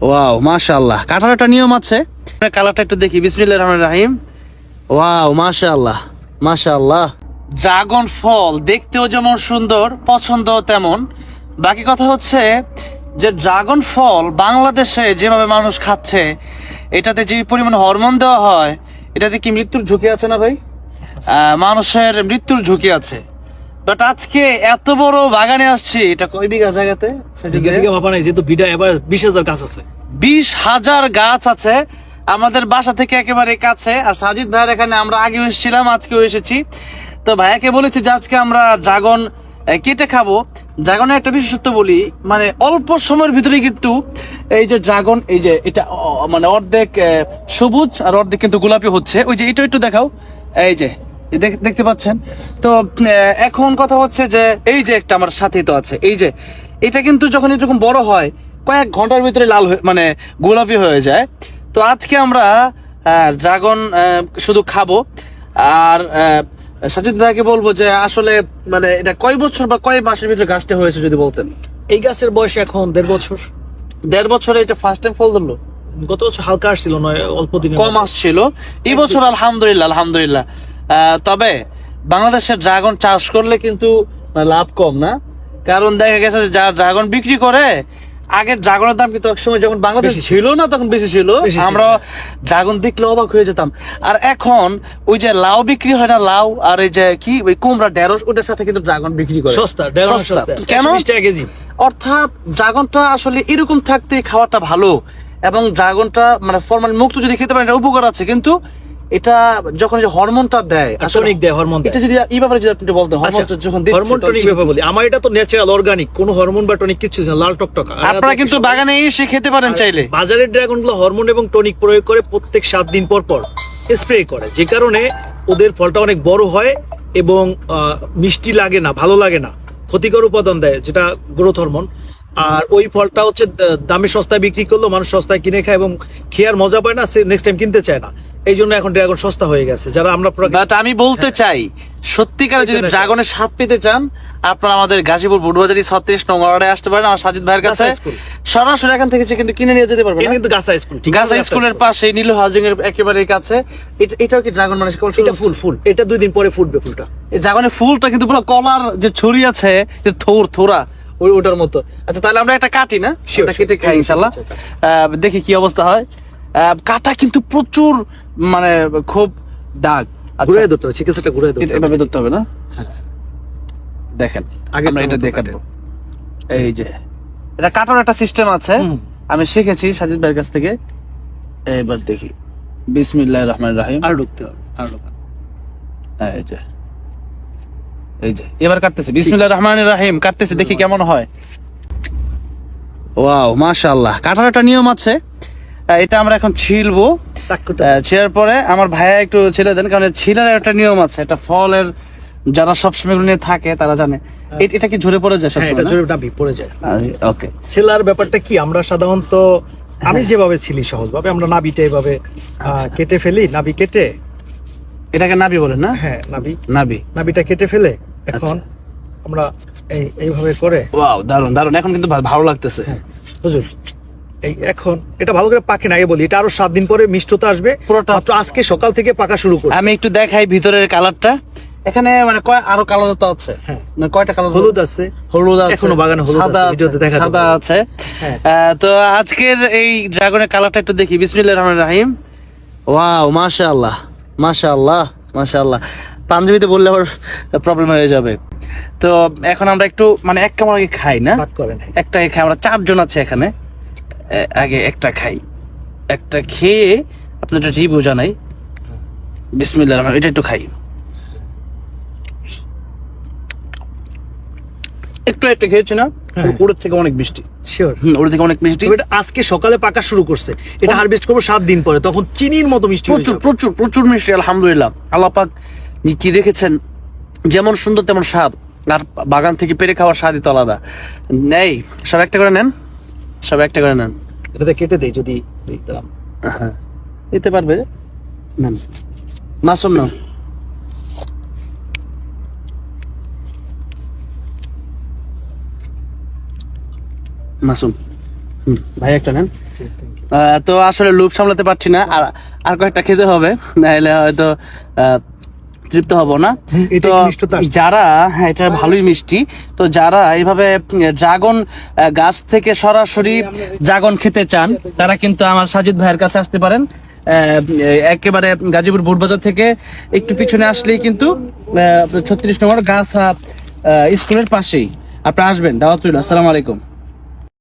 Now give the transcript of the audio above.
Wow মাশাআল্লাহ কাটার একটা নিয়ম আছে কালারটা একটু দেখি বিসমিল্লাহির রহমানির রহিম ওয়াও মাশাআল্লাহ মাশাআল্লাহ ড্রাগন ফল দেখতেও যেমন সুন্দর পছন্দ তেমন বাকি কথা হচ্ছে যে ড্রাগন ফল বাংলাদেশে যেভাবে মানুষ খাচ্ছে এটাতে যে পরিমাণ হরমোন দেওয়া হয় এটাতে কি মৃত্যুর ঝুঁকি আছে না ভাই মানুষের মৃত্যুর ঝুঁকি আছে বাট আজকে এত বড় বাগানে আসছি এটা কয় বিঘা জায়গাতে? মাপা নাই যেহেতু এবার বিশ হাজার গাছ আছে। বিশ হাজার গাছ আছে। আমাদের বাসা থেকে একেবারে কাছে। আর সাজিদ ভাইয়ের এখানে আমরা আগে এসেছিলাম আজকেও এসেছি। তো ভাইয়াকে বলেছি যে আজকে আমরা ড্রাগন কেটে খাব। ড্রাগনের একটা বিশেষত্ব বলি মানে অল্প সময়ের ভিতরে কিন্তু এই যে ড্রাগন এই যে এটা মানে অর্ধেক সবুজ আর অর্ধেক কিন্তু গোলাপি হচ্ছে। ওই যে এটা একটু দেখাও। এই যে দেখতে পাচ্ছেন? তো এখন কথা হচ্ছে যে এই যে একটা আমার সাথেই তো আছে এই যে এটা কিন্তু যখন এরকম বড় হয় কয়েক ঘণ্টার ভিতরে লাল হয়ে মানে গোলাপি হয়ে যায়। তো আজকে আমরা ড্রাগন শুধু খাব আর সাজিদ ভাইকে বলব যে আসলে মানে এটা কয় বছর বা কয় মাসের ভিতরে গাছটা হয়েছে যদি বলতেন? এই গাছের বয়স এখন দেড় বছর। দেড় বছরে এটা ফার্স্ট টাইম ফল ধরলো? গত বছর হালকা আসছিল নয় অল্প দিনে কম আসছিল। এই বছর আলহামদুলিল্লাহ আলহামদুলিল্লাহ। তবে বাংলাদেশের ড্রাগন চাষ করলে কিন্তু মানে লাভ কম না। কারণ দেখা গেছে যে যারা ড্রাগন বিক্রি করে আগে ড্রাগনের দাম কিন্তু একসময় যখন বাংলাদেশ ছিল না তখন বেশি ছিল। আমরা ড্রাগন দেখলে অবাক হয়ে যেতাম। আর এখন ওই যে লাউ বিক্রি হয় না লাউ আর এই যে কি ওই কুমড়া ঢেঁড়স ওটার সাথে কিন্তু ড্রাগন বিক্রি করে। সস্তা কেন? অর্থাৎ ড্রাগনটা আসলে এরকম থাকতে খাওয়াটা ভালো এবং ড্রাগনটা মানে ফরমালিন মুক্ত যদি খেতে পারেন এটা উপকার আছে। কিন্তু এটা যখন যে হরমোনটা দেয় টনিক দেয় হরমোন এটা যদি এই ব্যাপারে যদি আপনি বলতেন হরমোনটা যখন দিচ্ছে হরমোন টনিক ব্যাপার বলি। আমার এটা তো ন্যাচারাল অর্গানিক কোনো হরমোন বা টনিক কিছু না লাল টকটক। আপনারা কিন্তু বাগানে এসে খেতে পারেন চাইলে। বাজারের হরমোন এবং টনিক প্রয়োগ করে প্রত্যেক সাত দিন পর পর স্প্রে করে। যে কারণে ওদের ফলটা অনেক বড় হয় এবং মিষ্টি লাগে না ভালো লাগে না। ক্ষতিকর উপাদান দেয় যেটা গ্রোথ হরমোন আর ওই ফলটা হচ্ছে দামে সস্তায় বিক্রি করল মানুষ সস্তায় কিনে খায় এবং খেয়ার মজা পায় না সে নেক্সট টাইম কিনতে চায় না। এই জন্য এখন ড্রাগন সস্তা হয়ে গেছে। যারা আমরা বাট আমি বলতে চাই সত্যিকারে যদি ড্রাগনের স্বাদ পেতে চান আপনারা আমাদের গাজীপুর বুটবাজারি ছত্রিশ নং ওয়ার্ডে আসতে পারেন আমার সাজিদ ভাইয়ের কাছে। সরাসরি এখান থেকে যে কিন্তু কিনে নিয়ে যেতে পারবেন কিন্তু গাছা স্কুল? গাজা স্কুলের পাশে নীল হাউজিং এর একেবারে কাছে। এটা- এটাও কি ড্রাগন মানে এটা ফুল ফুল। এটা দুই দিন পরে ফুটবে ফুলটা। এই ড্রাগনের ফুলটা কিন্তু পুরো কলার যে ছড়ি আছে যে থোর থোরা ওই ওটার মতো। আচ্ছা তাহলে আমরা একটা কাটি না? সেটা. কেটে খাই ইনশাল্লাহ। আহ, দেখি কি অবস্থা হয়। কাটা কিন্তু প্রচুর মানে খুব দাগ। আচ্ছা। ঘুরে ধরতে হবে চিকিৎসাটা ঘুরে ধরতে হবে। এভাবে ধরতে হবে না? দেখেন আগে আমরা এটা কাটবো এই যে এটা কাটার একটা সিস্টেম আছে। আমি শিখেছি সাজিদ ভাইয়ের কাছ থেকে। এবার দেখি। রাহিম। আর ঢুকতে হবে আর ঢুকতে এই যে। এই যে এবার কাটতেছে। বিসমিল্লাহ রহমান রাহিম। কাটতেছে দেখি কেমন হয়। ওয়াও মাশাআল্লাহ। কাটার একটা নিয়ম আছে। এটা আমরা এখন ছিলবো। ছিলার পরে আমার ভাইয়া একটু ছেলে দেন কারণ ছিলার একটা নিয়ম আছে এটা ফলের যারা সবসময় নিয়ে থাকে তারা জানে। এটা কি ঝরে পড়ে যায় হ্যাঁ এটা জোরে নাবি পড়ে যায়। ওকে সেলার ব্যাপারটা কি আমরা সাধারণত আমি যেভাবে ছিলি সহজভাবে আমরা নাবিটা এভাবে আহ, কেটে ফেলি নাবি কেটে? এটাকে নাবি বলেন না? হ্যাঁ নাবি। নাবি। নাবিটা কেটে ফেলে এখন আমরা এই এইভাবে করে। ওয়াও দারুণ দারুণ এখন কিন্তু ভালো লাগতেছে। হ্যাঁ হুজুর। এই এখন এটা ভালো করে পাকে না আগে বলি এটা আরও সাত দিন পরে মিষ্টতা আসবে। মাত্র আজকে সকাল থেকে পাকা শুরু করছে। আমি একটু দেখাই ভিতরের কালারটা। এখানে মানে কয় আরও কালার তো আছে। হ্যাঁ। মানে কয়টা কালার হলুদ আছে। হলুদ আছে এখনও বাগানে হলুদ আছে, দেখা সাদা আছে। হ্যাঁ। তো আজকের এই ড্রাগনের কালারটা একটু দেখি। বিসমিল্লাহির রহমানির রহিম। ওয়াও মাশাআল্লাহ মাশাআল্লাহ মাশাআল্লাহ। পাঞ্জাবিতে বললে আবার প্রবলেম হয়ে যাবে। তো এখন আমরা একটু মানে এক কামড় আগে খাই না? একটা খাই। আমরা চারজন আছে এখানে। আগে একটা খাই। একটা খেয়ে আপনার একটা রিভিউ জানাই বিসমিল্লাহ রহমান এটা একটু খাই। একটু একটু খেয়েছি না? হ্যাঁ। ওর থেকে অনেক মিষ্টি। শিওর ওর থেকে অনেক মিষ্টি। এটা আজকে সকালে পাকা শুরু করছে। এটা হারভেস্ট করব সাত দিন পরে তখন চিনির মতো মিষ্টি প্রচুর প্রচুর প্রচুর মিষ্টি আলহামদুলিল্লাহ। আল্লাহ পাক কি রেখেছেন? যেমন সুন্দর তেমন স্বাদ। আর বাগান থেকে পেরে খাওয়ার স্বাদই তো আলাদা। নেই সব একটা করে নেন। সব একটা করে নেন। এটাতে কেটে দেই যদি দিতাম। হ্যাঁ। দিতে পারবে। নেন। মাসুম না মাসুম ভাই একটা নেন। তো আসলে লোভ সামলাতে পারছি না। আর আর কয়েকটা খেতে হবে। নাহলে হয়তো আহ, তৃপ্ত হব না। তো। যারা হ্যাঁ, এটা ভালোই মিষ্টি। তো যারা এইভাবে ড্রাগন গাছ থেকে সরাসরি ড্রাগন খেতে চান তারা কিন্তু আমার সাজিদ ভাইয়ের কাছে আসতে পারেন। আহ, একেবারে গাজীপুর বুটবাজার থেকে একটু পিছনে আসলেই কিন্তু ছত্রিশ নম্বর গাছ স্কুলের পাশেই। আপনি আসবেন দাওয়াত আসসালামু আলাইকুম।